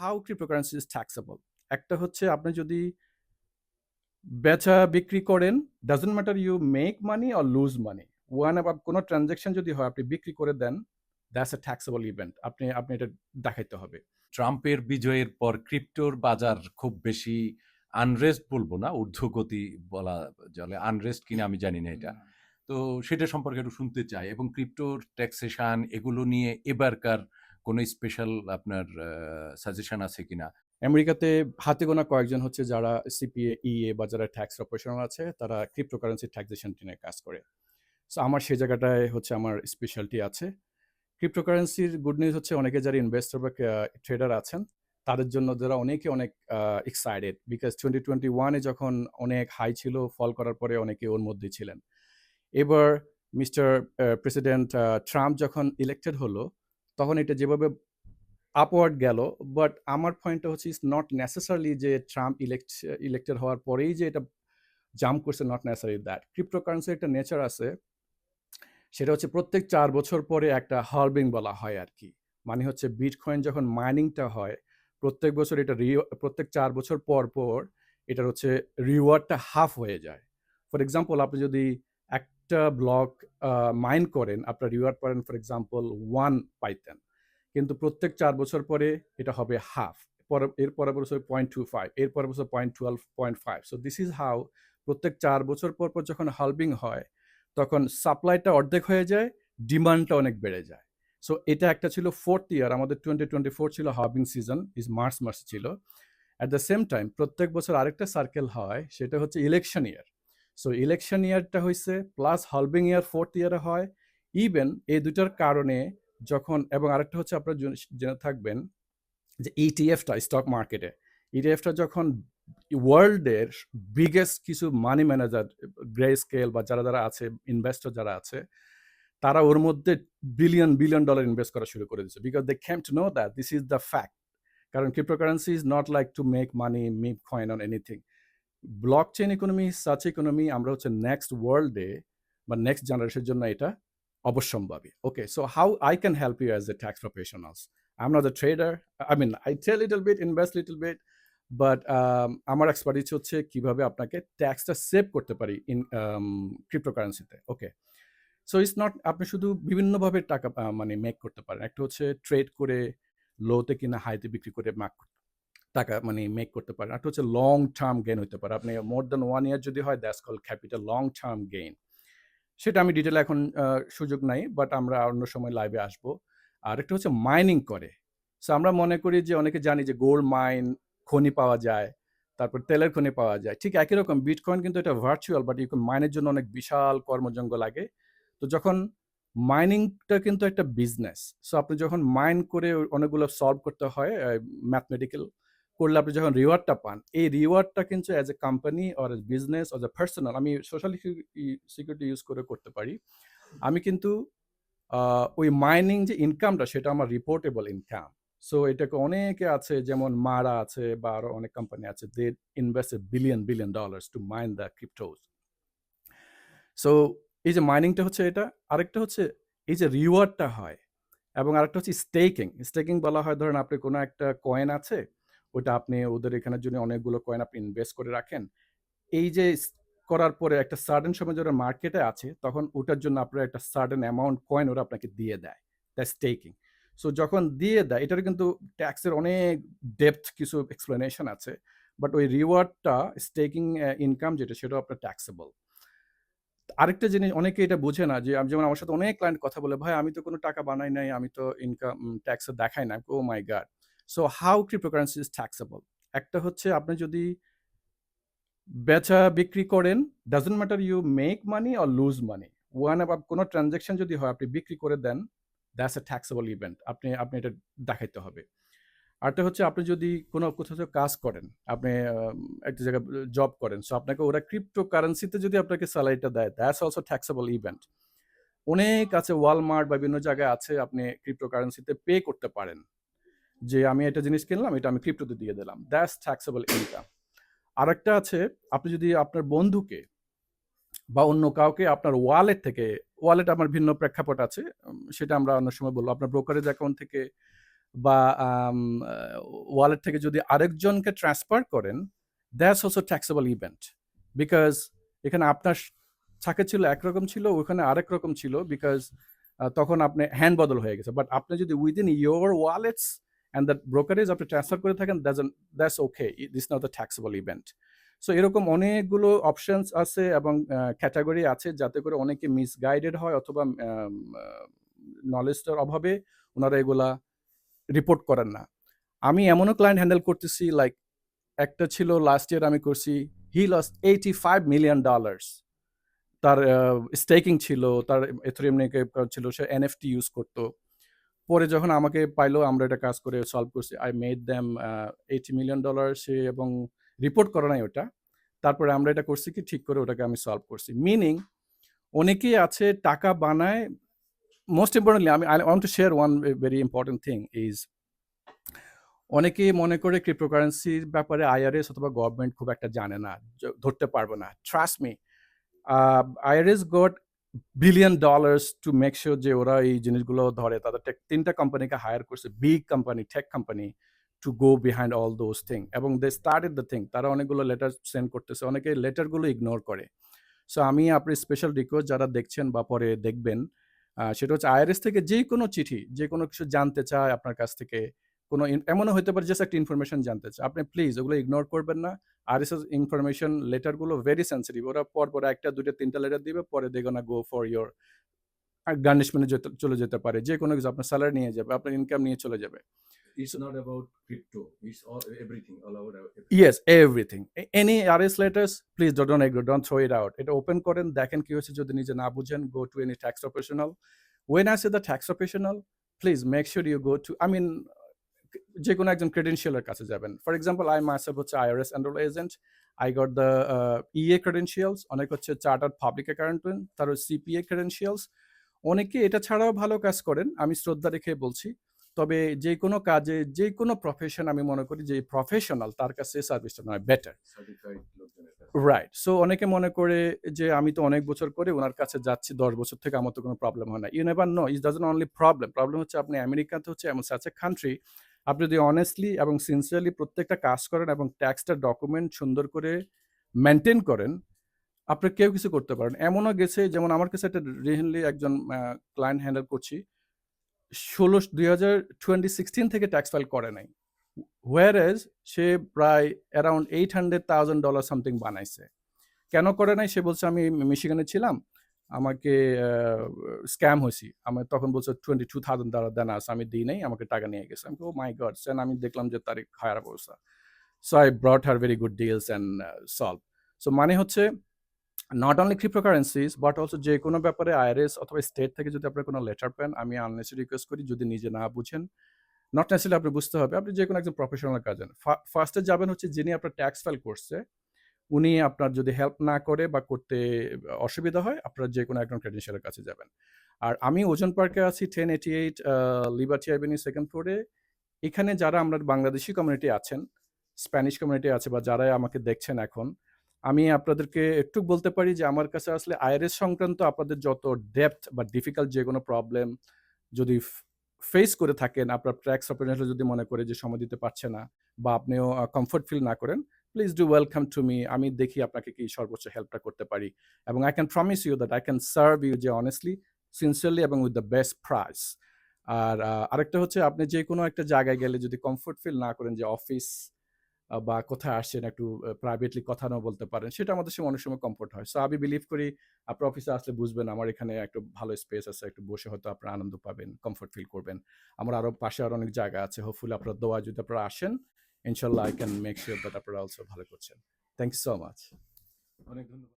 How cryptocurrency is taxable একটা হচ্ছে আপনি যদি বেচা বিক্রি করেন doesn't matter you make money or lose money one অ্যাবাব কোনো ট্রানজ্যাকশন যদি হয় আপনি বিক্রি করে দেন দ্যাটস এ ট্যাক্সেবল ইভেন্ট আপনি আপনি এটা দেখাইতে হবে। ট্রাম্পের বিজয়ের পর ক্রিপ্টোর বাজার খুব বেশি আনরেস্ট বলব না ঊর্ধ্বগতি বলা চলে। আনরেস্ট কিনা আমি জানি না এটা। তো সেটা সম্পর্কে একটু শুনতে চাই। এবং ক্রিপ্টোর ট্যাক্সেশন এগুলো নিয়ে এবারকার কোনো স্পেশাল আপনার সাজেশন আছে কিনা? আমেরিকাতে হাতে গোনা কয়েকজন হচ্ছে যারা সিপিএ ইএ বা যারা ট্যাক্স অপারেশনাল আছে, তারা ক্রিপ্টোকারেন্সি ট্যাক্সেশন নিয়ে কাজ করে। সো আমার সেই জায়গাটায় হচ্ছে আমার স্পেশালিটি আছে। ক্রিপ্টোকারেন্সির গুড নিউজ হচ্ছে অনেকে যারা ইনভেস্টর বা ট্রেডার আছেন, তাদের জন্য যারা অনেকে অনেক এক্সাইটেড বিকজ টোয়েন্টি টোয়েন্টি ওয়ানে যখন অনেক হাই ছিল ফল করার পরে অনেকে ওর মধ্যে ছিলেন। এবার মিস্টার প্রেসিডেন্ট ট্রাম্প যখন ইলেক্টেড হলো তখন এটা যেভাবে আপওয়ার্ড গেল বাট আমার পয়েন্টটা হচ্ছে ইস নট নেসেসারিলি যে ট্রাম্প ইলেক্ট ইলেক্টেড হওয়ার পরেই যে এটা জাম্প করছে নট নেসেসারি দ্যাট ক্রিপ্টোকারেন্সির একটা নেচার আছে, সেটা হচ্ছে প্রত্যেক চার বছর পরে একটা হার্বিং বলা হয় আর কি। মানে হচ্ছে বিটকয়েন যখন মাইনিংটা হয়, প্রত্যেক বছর এটা রি প্রত্যেক চার বছর পর পর এটার হচ্ছে রিওয়ার্ডটা হাফ হয়ে যায়। ফর এক্সাম্পল আপনি যদি একটা ব্লক মাইন করেন আপনার রিওয়ার্ড করেন ফর এক্সাম্পল ওয়ান পাইতেন কিন্তু প্রত্যেক চার বছর পরে এটা হবে হাফ এর পরের বছর পয়েন্ট টু ফাইভ এর পরের বছর point twelve point five so this is how প্রত্যেক চার বছর পর পর যখন হালবিং হয়, তখন সাপ্লাইটা অর্ধেক হয়ে যায় ডিমান্ডটা অনেক বেড়ে যায়। সো এটা একটা ছিল ফোর্থ ইয়ার আমাদের টোয়েন্টি টোয়েন্টি ফোর ছিল হার্বিং সিজন ইজ মার্চ মাস ছিল। অ্যাট দ্য সেম টাইম প্রত্যেক বছর আরেকটা সার্কেল হয়, সেটা হচ্ছে ইলেকশন ইয়ার সো ইলেকশন ইয়ারটা হয়েছে প্লাস হালবিং ইয়ার ফোর্থ ইয়ারে হয়। ইভেন এই দুটার কারণে যখন, এবং আরেকটা হচ্ছে আপনারা জেনে থাকবেন যে ইটিএফটা স্টক মার্কেটে ইটিএফটা যখন ওয়ার্ল্ডের বিগেস্ট কিছু মানি ম্যানেজার গ্রে স্কেল বা যারা যারা আছে ইনভেস্টর যারা আছে, তারা ওর মধ্যে বিলিয়ন বিলিয়ন ডলার ইনভেস্ট করা শুরু করে দিচ্ছে because they came to know that this is the fact কারণ cryptocurrency is not like to make money make coin on anything blockchain economy such economy আমরা হচ্ছে নেক্সট ওয়ার্ল্ডে বা নেক্সট জেনারেশনের জন্য এটা অবশ্যম্ভাবী। Okay so how I can help you as a tax professionals I am not the trader I mean I tell little bit invest little bit but আমার expertise হচ্ছে কীভাবে আপনাকে ট্যাক্সটা সেভ করতে পারি ইন ক্রিপ্টোকারেন্সিতে ওকে সো ইটস নট আপনি শুধু বিভিন্নভাবে টাকা মানে মেক করতে পারেন। একটা হচ্ছে ট্রেড করে লোতে কিনা হাইতে বিক্রি করে টাকা মানে মেক করতে পারেন একটা হচ্ছে লং টার্ম গেইন হতে পারে। আপনি মোর দেন ওয়ান ইয়ার যদি হয় that's call capital long term gain সেটা আমি ডিটেলে এখন সুযোগ নাই বাট আমরা অন্য সময় লাইভে আসব। আর একটা হচ্ছে মাইনিং করে। সো আমরা মনে করি যে অনেকে জানি যে গোল্ড মাইন খনি পাওয়া যায়, তারপর তেলের খনি পাওয়া যায়। ঠিক একই রকম বিটকয়েন কিন্তু এটা ভার্চুয়াল বাট ইউকন মাইনের জন্য অনেক বিশাল কর্মজঙ্গ লাগে। তো যখন মাইনিংটা কিন্তু একটা বিজনেস সো আপনি যখন মাইন করে অনেকগুলো সলভ করতে হয় ম্যাথমেটিক্যাল করলে আপনি যখন রিওয়ার্ডটা পান, এই রিওয়ার্ডটা কিন্তু as a company or as business or a personal আমি সোশ্যাল সিকিউরিটি ইউজ করে করতে পারি। আমি কিন্তু ওই মাইনিং যে ইনকামটা সেটা আমার রিপোর্টেবল ইনকাম সো এটাকে অনেকে আছে, যেমন মারা আছে বা আরও অনেক কোম্পানি আছে they invest billion billion dollars to mine the cryptos so এই যে মাইনিংটা হচ্ছে এটা, আরেকটা হচ্ছে এই যে রিওয়ার্ডটা হয়। এবং আরেকটা হচ্ছে স্টেকিং স্টেকিং বলা হয়, ধরেন আপনি কোনো একটা কয়েন আছে ওটা আপনি ওদের এখানের জন্য অনেকগুলো কয়েন আপনি ইনভেস্ট করে রাখেন। এই যে করার পরে একটা সার্টেন সময় যারা মার্কেটে আছে, তখন ওটার জন্য আপনার একটা সার্টেন অ্যামাউন্ট কয়েন ওরা আপনাকে দিয়ে দেয়। দ্য স্টেকিং সো যখন দিয়ে দেয়, এটার কিন্তু ট্যাক্সের অনেক ডেপথ কিছু এক্সপ্লেনেশন আছে। বাট ওই রিওয়ার্ডটা স্টেকিং ইনকাম যেটা, সেটাও আপনার ট্যাক্সেবল আরেকটা জিনিস, অনেকে এটা বোঝে না যে, যেমন আমার সাথে অনেক ক্লায়েন্ট কথা বলে, ভাই, আমি তো কোনো টাকা বানাই নাই, আমি তো ইনকাম ট্যাক্সে দেখাই না। ও my god so how cryptocurrency is taxable একটা হচ্ছে আপনি যদি বেচা বিক্রি করেন doesn't matter you make money or lose money one কোনো ট্রানজ্যাকশন যদি হয়, আপনি বিক্রি করে দেন দ্যাটস এ ট্যাক্সেবল ইভেন্ট আপনি আপনি এটা দেখাইতে হবে। আরটা হচ্ছে আপনি যদি কোনো কোথাও কাজ করেন, আপনি একটা জায়গায় জব করেন সো আপনাকে ওরা ক্রিপ্টো কারেন্সিতে যদি আপনাকে স্যালারিটা দেয় দ্যাটস অলসো ট্যাক্সেবল ইভেন্ট অনেক আছে ওয়ালমার্ট বা বিভিন্ন জায়গায় আছে, আপনি ক্রিপ্টো কারেন্সিতে পে করতে পারেন। যে আমি একটা জিনিস কিনলাম, এটা আমি ক্রিপ্টোতে দিয়ে দিলাম। দ্যাটস ট্যাক্সেবল ইনকাম আরেকটা আছে, আপনি যদি আপনার বন্ধুকে বা অন্য কাউকে আপনার ওয়ালেট থেকে ওয়ালেট আমার ভিন্ন প্রেক্ষাপট আছে সেটা আমরা অন্য সময় বলব আপনার ব্রোকারেজ অ্যাকাউন্ট থেকে বা ওয়ালেট থেকে যদি আরেকজনকে ট্রান্সফার করেন that's also taxable event because এখানে আপনার থাকে ছিল, একরকম ছিল, ওখানে আরেক রকম ছিল বিকজ তখন আপনি হ্যান্ড বদল হয়ে গেছে। বাট আপনি যদি within your wallets and that brokerage আপনি ট্রান্সফার করে থাকেন that's okay this not the taxable event so এরকম অনেকগুলো অপশনস আছে এবং ক্যাটাগরি আছে যাতে করে অনেকে মিসগাইডেড হয় অথবা নলেজটার অভাবে ওনারা এগুলা রিপোর্ট করেন না। আমি এমনও ক্লায়েন্ট হ্যান্ডেল করতেছি লাইক একটা ছিল লাস্ট ইয়ার আমি করছি he loss eighty five million dollars তার স্টেকিং ছিল, তার এথরিয়াম ছিল, সে এনএফটি ইউজ করতো। পরে যখন আমাকে পাইলো, আমরা এটা কাজ করে সলভ করছি। I made them eighty million dollar সে এবং রিপোর্ট করা নাই ওটা। তারপরে আমরা এটা করছি কি? ঠিক করে ওটাকে আমি সলভ করছি। মিনিং অনেকেই আছে টাকা বানায় মোস্ট ইম্পর্টেন্টলি আমি I want to share one very important thing is অনেকেই মনে করে ক্রিপ্টোকারেন্সির ব্যাপারে আইআরএস অথবা গভর্নমেন্ট খুব একটা জানে না, ধরতে পারব না। Trust me IRS got billion dollars to make sure যে ওরা এই জিনিসগুলো ধরে। তাদের tech- তিনটা কোম্পানিকে হায়ার করছে big company tech company to go behind all those thing এবং দে স্টার্টেড দ্য থিং তারা অনেকগুলো লেটার সেন্ড করতেছে, অনেকে লেটারগুলো ইগনোর করে। সো আমি আপনি স্পেশাল রিকোয়েস্ট যারা দেখছেন বা পরে দেখবেন সেটা হচ্ছে আইআরএস থেকে যে কোনো চিঠি যে কোনো কিছু জানতে চায় আপনার কাছ থেকে কোনো এমনও হতে পারে জাস্ট একটা ইনফরমেশন জানতে চায়। আপনি প্লিজ ওগুলো ইগনোর করবেন না। আর এস ইনফরমেশন লেটারগুলো ভেরি সেন্সিটিভ ওরা পর পর একটা দুটো তিনটা লেটার দিবে পরে দে গোনা গো ফর ইয়োর গার্নিশমেন্টে চলে যেতে পারে। যে কোনো কিছু আপনার স্যালারি নিয়ে যাবে আপনার ইনকাম নিয়ে চলে যাবে। It's not about crypto. It's all everything, all এস করেন দেখেন কি যদি নিজে না বুঝেন মিন যে কোনো একজন ক্রেডেন্সিয়ালের কাছে যাবেন। ফর এক্সাম্পল আই মাসেব হচ্ছে IRS enrol agent I got the EA credentials অনেক হচ্ছে চার্টার্ড পাবলিক অ্যাকাউন্টেন্ট তার সিপিএ ক্রেডেন্সিয়ালস অনেকে এটা ছাড়াও ভালো কাজ করেন আমি শ্রদ্ধা রেখে বলছি। তবে যে কোনো কাজে যে কোনো প্রফেশন আমি মনে করি যে প্রফেশনাল তার কাছে সার্ভিসটা নয় বেটার। রাইট সো অনেকে মনে করে যে আমি তো অনেক বছর করে ওনার কাছে যাচ্ছি দশ বছর থেকে আমার তো কোনো প্রবলেম হয় না। You never know is doesn't only problem problem হচ্ছে আপনি আমেরিকাতে হচ্ছে এমন সাচ এ কান্ট্রি আপনি যদি অনেস্টলি এবং সিনসিয়ারলি প্রত্যেকটা কাজ করেন এবং ট্যাক্সটা ডকুমেন্ট সুন্দর করে মেনটেন করেন, আপনি কেউ কিছু করতে পারেন। এমনও গেছে, যেমন আমার কাছে একটা রিসেন্টলি একজন ক্লায়েন্ট হ্যান্ডেল করছি। ষোলো, দুই হাজার টোয়েন্টি সিক্সটিন থেকে ট্যাক্স ফাইল করে নাই। হোয়ার এজ সে প্রায় around eight hundred thousand dollar something বানাইছে। কেন করে নাই? সে বলছে, আমি মিশিগানে ছিলাম। আমাকে স্ক্যাম হয়েছি। আমার তখন বলছে টোয়েন্টি টু থাউজেন্ড ডলার দেন আছে আমি দিই নাই, আমাকে টাকা নিয়ে গেছে। আমি ও মাই গড সেন আমি দেখলাম যে তারিখ খারাপ অবস্থা। So I brought her very good deals and solve so মানে হচ্ছে not only cryptocurrencies but also যে কোনো ব্যাপারে আইআরএস অথবা স্টেট থেকে যদি আপনার কোনো লেটার পান, আমি আননেসেসারি রিকোয়েস্ট করি, যদি নিজে না বুঝেন নট নেসেসারি আপনি বুঝতে হবে, আপনি যে কোনো একজন প্রফেশনাল কাজেন ফার্স্টে যাবেন হচ্ছে যিনি আপনার ট্যাক্স ফাইল করছে উনি আপনার যদি হেল্প না করে বা করতে অসুবিধা হয়, আপনার যে কোনো একজন ক্রেডেন্সিয়ালের কাছে যাবেন। আর আমি ওজন পার্কে আছি ten eighty eight Liberty Avenue second ফ্লোরে এখানে যারা আমরা বাংলাদেশি কমিউনিটি আছেন স্প্যানিশ কমিউনিটি আছে বা যারা আমাকে দেখছেন এখন, আমি আপনাদেরকে একটু বলতে পারি যে আমার কাছে আসলে আইআরএস সংক্রান্ত আপনাদের যত ডেপথ বা ডিফিকাল্ট যে কোনো প্রবলেম যদি ফেস করে থাকেন, আপনার ট্র্যাক্স অপারেশন যদি মনে করে যে সময় দিতে পারছে না বা আপনিও কমফোর্ট ফিল না করেন please do welcome to me আমি দেখি আপনাকে কি সর্বোচ্চ হেল্পটা করতে পারি। এবং I can promise you that I can serve you যে অনেস্টলি সিনসিয়ারলি এবং উইথ দ্য বেস্ট প্রাইস আর আরেকটা হচ্ছে আপনি যে কোনো একটা জায়গায় গেলে যদি কমফোর্ট ফিল না করেন যে অফিস বা কোথায় আসছেন একটু প্রাইভেটলি কথা না বলতে পারেন, সেটা আমাদের সময় অনেক সময় কমফোর্ট হয়। সো আমি বিলিভ করি আপনার অফিসে আসলে বুঝবেন আমার এখানে একটু ভালো স্পেস আছে, একটু বসে হয়তো আপনারা আনন্দ পাবেন কমফোর্ট ফিল করবেন। আমার আরও পাশে আরও অনেক জায়গা আছে। হোপফুলি আপনার দোয়া যদি আপনারা আসেন ইনশাল্লাহ I can make sure that আপনারা অলসো ভালো করছেন। থ্যাংক ইউ সো মাচ অনেক ধন্যবাদ।